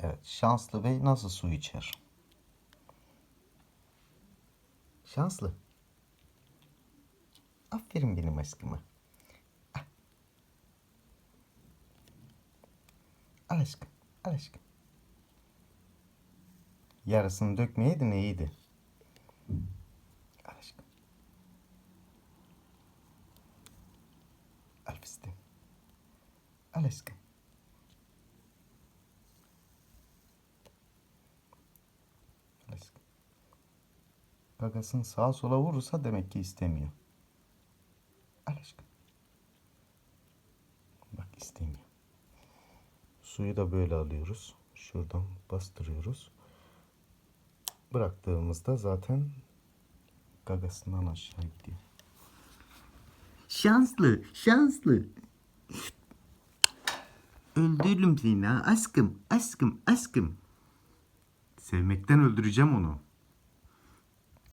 Evet, şanslı bey nasıl su içer? Şanslı. Aferin benim aşkıma. Ah. Al aşkım, al aşkım. Yarısını dökmeyeydin iyiydi. Al aşkım. Al fıstığım. Al aşkım. Al aşkım. Gagasını sağa sola vurursa demek ki istemiyor. Al aşkım. Bak istemiyor. Suyu da böyle alıyoruz. Şuradan bastırıyoruz. Bıraktığımızda zaten gagasından aşağı gidiyor. Şanslı, şanslı. Öldürürüm seni ha. Aşkım, aşkım, aşkım. Sevmekten öldüreceğim onu.